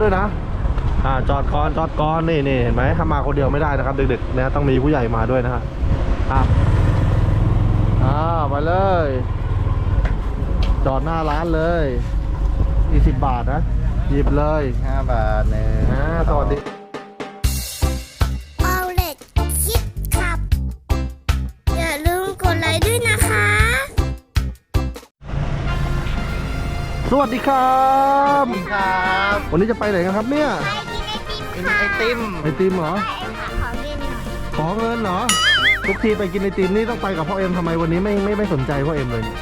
ด้วยนะอ่าจอดก่อนจอดก่อนนี่นี่เห็นไหมถ้ามาคนเดียวไม่ได้นะครับเด็กๆนะต้องมีผู้ใหญ่มาด้วยนะฮะอะอ่าไปเลย จอดหน้าร้านเลย20บาทนะหยิบเลย ห้าบาทหนึ่ง อ่าสวัสดี สวัสดีครับ ครับวันนี้จะไปไหนกันครับเนี่ย กินไอติมไอติมเหรอขอเล่นหน่อยขอเงินเหรอ ทุกทีไปกินไอติมนี่ต้องไปกับพ่อเอ็มทำไมวันนี้ไม่ไม่ไม่สนใจพ่อเอ็มเลยเนี่ย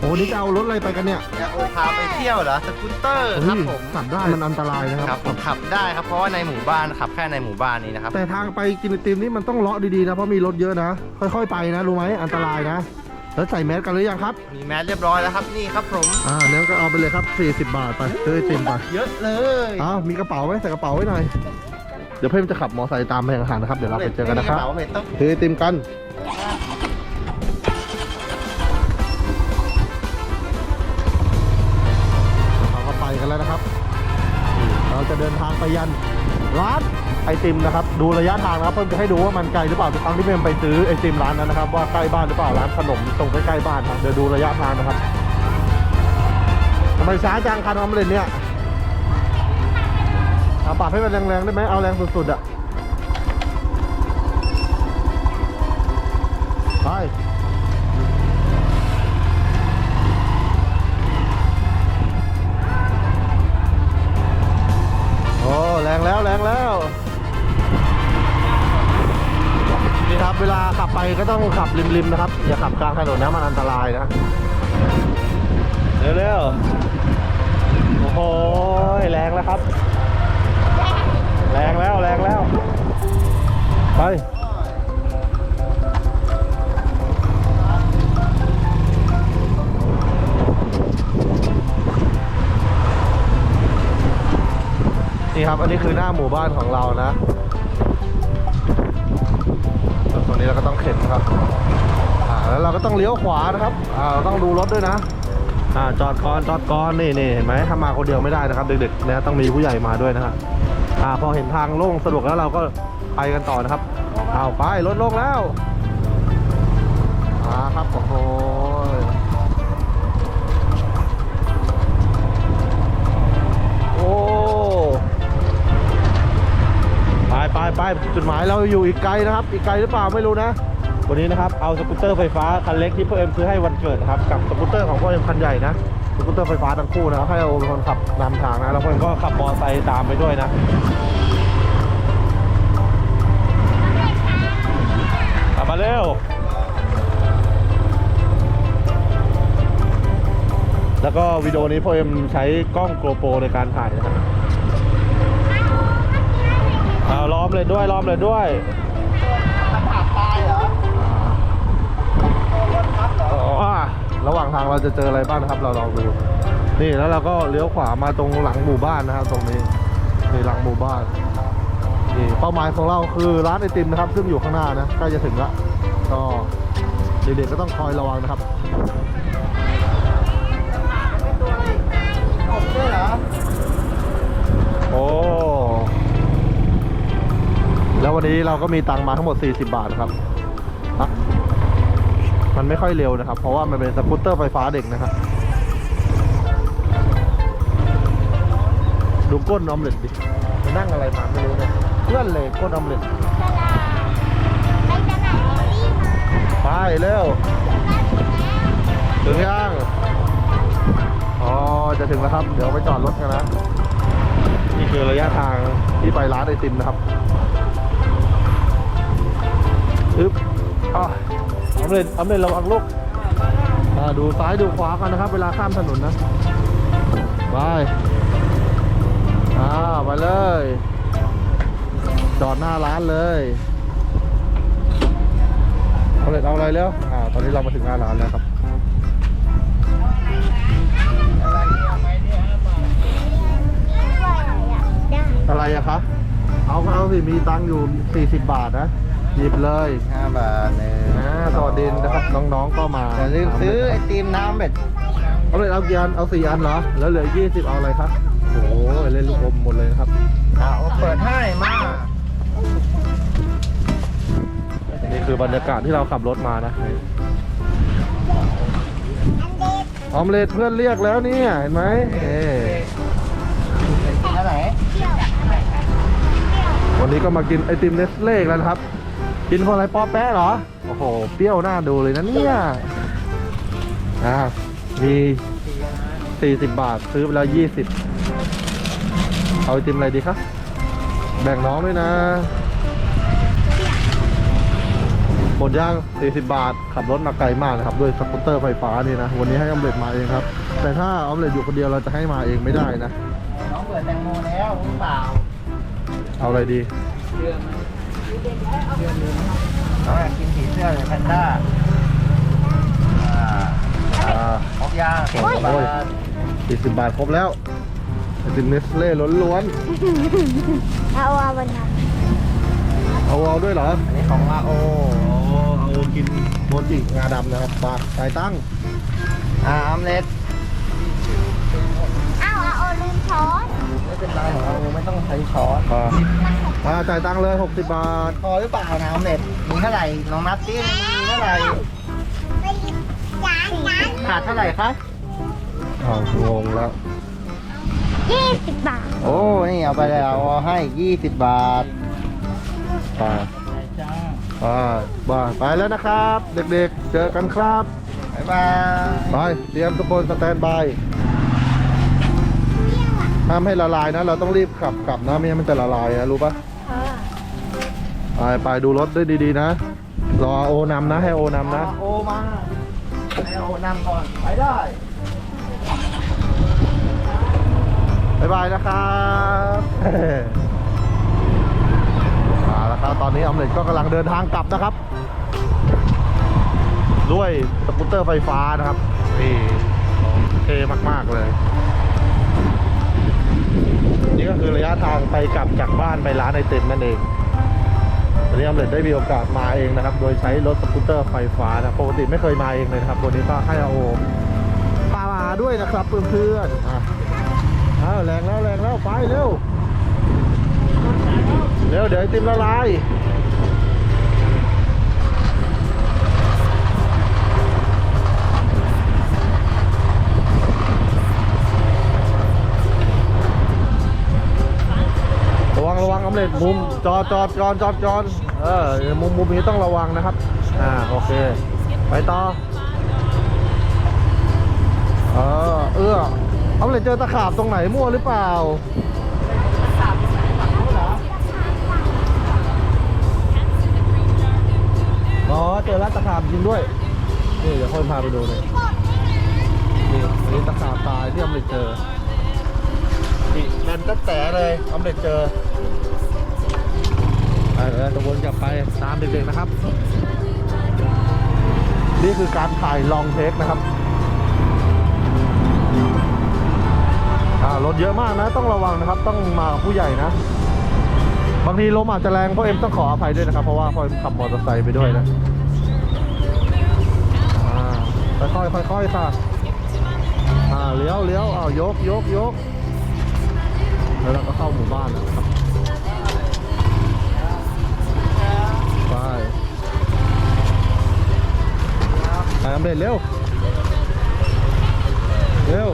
โอ้นี่จะเอารถอะไรไปกันเนี่ยอยากโอพาไปเที่ยวเหรอสกูตเตอร์ครับผมขับได้มันอันตรายนะคครัรับ บผมขับได้ครับเพราะว่าในหมู่บ้านขับแค่ในหมู่บ้านนี้นะครับแต่ทางไปกินไอติมนี่มันต้องเลาะดีๆนะเพราะมีรถเยอะนะ ค่อย ๆ ไปนะรู้ไหมอันตรายนะ แล้วใส่แมสกันหรือยังครับ มีแมสเรียบร้อยแล้วครับนี่ครับผมอ่าเนี้ยก็เอาไปเลยครับ 40 บาทไปซื้อไอติมไปเยอะเลยอ้าวมีกระเป๋าไหมใส่กระเป๋าไว้หน่อย เดี๋ยวเพื่อนจะขับมอไซค์ตามไปห่างๆนะครับ เดี๋ยวเราไปเจอกันนะครับ ไม่มีกเป๋าเม็ดต้องซื้อไอติมกัน เราก็ไปกันแล้วนะครับ เราจะเดินทางไปยันร้าน ไอติมนะครับดูระยะทางนะครับเพิ่มจะให้ดูว่ามันไกลหรือเปล่าทุกครั้งที่เพิ่มไปซื้อไอติมร้านนั้นนะครับว่าใกล้บ้านหรือเปล่าร้านขนมตรงใกล้ๆบ้านครับเดี๋ยวดูระยะทางนะครับทำไมช้าจังคันออมเล็ตเนี่ยเอาปรับให้มันแรงๆได้ไหมเอาแรงสุดๆอะไปโอ้แรงแล้วแรงแล้ว เวลาขับไปก็ต้องขับริมๆนะครับ อย่าขับกลางถนนนะมันอันตรายนะเร็วๆ โอ้โหแรงแล้วครับ แรงแล้วแรงแล้ว ไปนี่ครับ อันนี้คือหน้าหมู่บ้านของเรานะ วนตรงนี้เราก็ต้องเข็นนะครับอ่าแล้วเราก็ต้องเลี้ยวขวานะครับอ่าเราต้องดูรถด้วยนะอ่าจอดก่อนจอดก่อนนี่นี่เห็นไหมถ้ามาคนเดียวไม่ได้นะครับเด็กๆนะต้องมีผู้ใหญ่มาด้วยนะครับอ่าพอเห็นทางโล่งสะดวกแล้วเราก็ไปกันต่อนะครับเอาไปรถโล่งแล้วอ่าครับโอ้โห ไปไปจุดหมายเราอยู่อีกไกลนะครับ อีกไกลหรือเปล่าไม่รู้นะ วันนี้นะครับเอาสกูตเตอร์ไฟฟ้าคันเล็กที่พ่อเอ็มซื้อให้วันเกิดนะครับกับสกูตเตอร์ของพ่อเอ็มคันใหญ่นะสกูตเตอร์ไฟฟ้าทั้งคู่นะครับให้เราเป็นคนขับนำทางนะแล้วพ่อเอ็มก็ขับมอเตอร์ไซค์ตามไปด้วยนะขับมาเร็วแล้วก็วิดีโอนี้พ่อเอ็มใช้กล้องโกโปรในการถ่ายนะครับ เอาล้อมเลยด้วยล้อมเลยด้วยขับผ่านตายเหรออ๋อระหว่างทางเราจะเจออะไรบ้างนะครับ เราลองดูนี่แล้วเราก็เลี้ยวขวามาตรงหลังหมู่บ้านนะครับ ตรงนี้นี่หลังหมู่บ้านนี่เป้าหมายของเราคือร้านไอติมนะครับ ซึ่งอยู่ข้างหน้านะใกล้จะถึงละก็เด็กๆก็ต้องคอยระวังนะครับกบด้วยเหรอโอ้ แล้ววันนี้เราก็มีตังมาทั้งหมด 40 บาทนะครับ มันไม่ค่อยเร็วนะครับ เพราะว่ามันเป็นสกูตเตอร์ไฟฟ้าเด็กนะครับ ดูก้นออมเล็ตดิมันนั่งอะไรมาไม่รู้เนี่ยเพื่อนเลยก้นออมเล็ตไปตลาดรีบมาไปเร็ว ถึงยัง อ๋อ จะถึงแล้วครับ เดี๋ยวไปจอดรถกันนะ นี่คือระยะทางที่ไปร้านไอติมนะครับ อึ๊บอะอำเร็จอำเร็จระวังลูกอ่าดูซ้ายดูขวากันนะครับ เวลาข้ามถนนนะ ไปอ่าไปเลย จอดหน้าร้านเลยเอาเลยเอาอะไรแล้วอ่า ตอนนี้เรามาถึงหน้าร้านแล้วครับอะไรอะไรอะคะ เอาก็เอาสิ มีตังค์อยู่ 40 บาทนะ หยิบเลยห้าบาทหนึ่งต่อดินนะครับน้องๆก็มาอย่าลืมซื้อไอติมน้ำเบ็ดเอาเลยเอากี่อันเอาสี่อันเหรอแล้วเหลือยี่สิบเอาอะไรครับโอ้โหเล่นลูกอมหมดเลยครับเอาเปิดให้มานี่คือบรรยากาศที่เราขับรถมานะออมเลดเพื่อนเรียกแล้วนี่เห็นไหมเอ๊วันนี้ก็มากินไอติมเนสเล่ล้วครับ กินพออะไรป๊อแป๊ะเหรอ โอ้โห เปรี้ยวหน้าดูเลยนะเนี่ย อ่า มี 40 บาท ซื้อไปแล้ว 20 เอาไอติมอะไรดีคะ แบ่งน้องด้วยนะ หมดย่าง 40 บาท ขับรถมาไกลมากนะครับ ด้วยสกูตเตอร์ไฟฟ้านี่นะ วันนี้ให้ออมเล็ตมาเองครับ แต่ถ้าออมเล็ตอยู่คนเดียวเราจะให้มาเองไม่ได้นะ น้องเปิดแตงโมแล้วหรือเปล่า เอาอะไรดี น้องอยากกินผีเสื้อหรือแพนด้าอ่าอ่าครบย่างโอ้ยบาทสี่สิบบาทครบแล้วไอติมเนสเล่ล้วนเอาเอาวันนั้นๆเอาเอาด้วยเหรอ อันนี้ของมาโอโอ้เอากินโมจิงาดำนะครับปลาไก่ตั้ง อ่าออมเล็ตเอาเอาเอาลืมช้อนไม่เป็นไรของเราไม่ ต้องใช้ช้อนอ่าอ่าจ่ายตังค์เลย 60 บาท พอหรือเปล่านะออมเล็ตมีเท่าไหร่น้องนับซิมีเท่าไหร่ไปจานจานขาดเท่าไหร่คะอ้าวงงแล้ว ยี่สิบบาทโอ้ นี่เอาไปเลยเอาให้ 20 บาทไปไปบายไปแล้วนะครับ เด็กๆ เจอกันครับ บ๊ายบาย ไป เตรียมทุกคนสแตนบาย ห้ามให้ละลายนะ เราต้องรีบขับกลับนะไม่งั้นมันจะละลายนะรู้ปะเออไปไปดูรถด้วยดีๆนะ รอโอนำนะ ให้โอนำนะ โอมาให้โอนำก่อน ไปได้บ๊ายบายนะครับมาแล้วครับ ตอนนี้ออมเล็ตก็กำลังเดินทางกลับนะครับ ด้วยสกูตเตอร์ไฟฟ้านะครับนี่เท่มาก ๆ เลยนี่ ก็คือระยะทางไปกลับจากบ้านไปร้านไอติมนั่นเองวันนี้อมเล็ตได้มีโอกาสมาเองนะครับ โดยใช้รถสกูตเตอร์ไฟฟ้านะปกติไม่เคยมาเองเลยครับวันนี้ก็ให้อาโอปามาด้วยนะครับเพื่อนๆอะอ้าวแรงแล้วแรงแล้วไปเร็วเร็วเดี๋ยวไอติมละลาย มุมจอดจอดจอดจอดจอดเออมุมมุมนี้ต้องระวังนะครับ อ่าโอเค ไปต่อเออเอื้อเอาเลยเจอตะขาบตรงไหนมั่วหรือเปล่าอ๋อเจอร้านตะขาบจริงด้วยนี่เดี๋ยวค่อยพาไปดูเลยนี่อันนี่ตะขาบตายที่อำเล็ดเจอนี่แน่นตั้แต่เลยอำเล็ดเจอ เดี๋ยวจะวนกลับไปตามเด็กๆนะครับ นี่คือการถ่ายลองเทคนะครับอ่ารถเยอะมากนะต้องระวังนะครับ ต้องมาผู้ใหญ่นะ บางทีลมอาจจะแรงพ่อเอ็มต้องขออภัยด้วยนะครับ เพราะว่าพ่อเอ็มขับมอเตอร์ไซค์ไปด้วยนะอ่าค่อยๆค่อยๆค่ะอ่าเลี้ยวเลี้ยวอ้าวยกยกยกแล้วเราก็เข้าหมู่บ้านแล้วนะครับ ไปไปอำเร็จเร็วเร็ว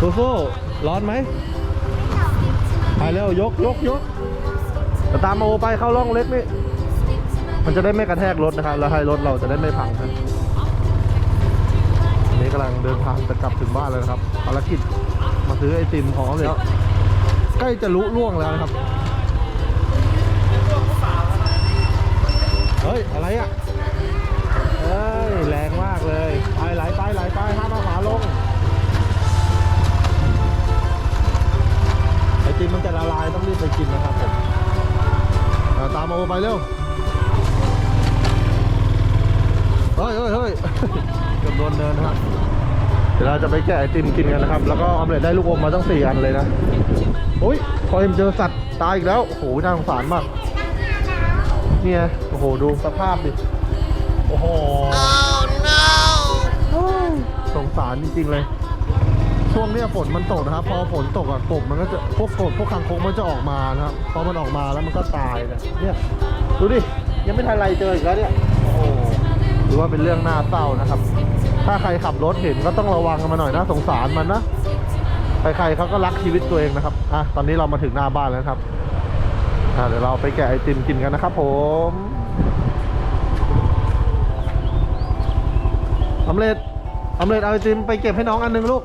สู้ๆร้อนไหมไปเร็วยกยกยกตตามโอไปเข้าร่องเล็กนี่มันจะได้ไม่กระแทกรถนะครับ แล้วให้รถเราจะได้ไม่พังนะนนี้กำลังเดินทางจะกลับถึงบ้านแล้วครับภารกิจมาซื้อไอติมของเลยใกล้จะลุล่วงแล้วนะครับ ยอะไรอะเฮ้ยแรงมากเลยไปไหลไปไหลไปห้ามเอาขาลงไอติมมันจะละลายต้องรีบไปกินนะครับผมตามมาโอไปเร็วเฮ้ยเฮ้ยเฮ้ยเกือบโดนเดินนะครับเดี๋ยวเราจะไปแกะไอติมกินกันนะครับ แล้วก็ออมเล็ตได้ลูกอมมาตั้งสี่อันเลยนะโอ้ยพอเอ็มเจอสัตว์ตายอีกแล้วโอ้โหน่าสงสารมาก เนี่ย โอ้โห ดูสภาพดิ โอ้โหโอ้ยสงสารจริงๆเลย ช่วงเนี้ยฝนมันตกนะครับ พอฝนตกอะกบมันก็จะพวกกบพวกคางคกมันจะออกมานะครับ พอมันออกมาแล้วมันก็ตายนะเนี่ย ดูดิ ยังไม่ทันไรเจออีกแล้วเนี่ย โอ้โหถือว่าเป็นเรื่องน่าเศร้านะครับ ถ้าใครขับรถเห็นก็ต้องระวังกันมาหน่อยนะสงสารมันนะ ใครๆเขาก็รักชีวิตตัวเองนะครับ อะ ตอนนี้เรามาถึงหน้าบ้านแล้วครับ อะเดี๋ยวเราไปแกะไอติมกินกันนะครับผมอำเร็จอำเร็จเอาไอติมไปเก็บให้น้องอันหนึงลูก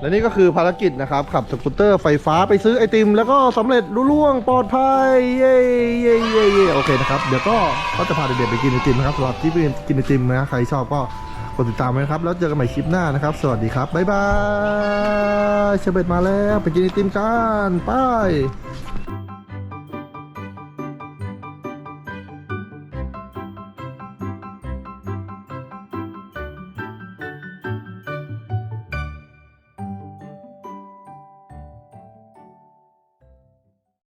และนี่ก็คือภารกิจนะครับ ขับสกูตเตอร์ไฟฟ้าไปซื้อไอติม แล้วก็สำเร็จรุ่ล่วงปลอดภัย เย้เย้เย้เย้โอเคนะครับ เดี๋ยวก็ก็จะพาเด็กๆไปกินไอติมนะครับสำหรับที่ไปกินไอติมนะ ใครชอบก็ กดติดตามไว้นะครับ แล้วเจอกันใหม่คลิปหน้านะครับ สวัสดีครับ บ๊ายบายเชเบตมาแล้ว ไปกินไอติมกันไป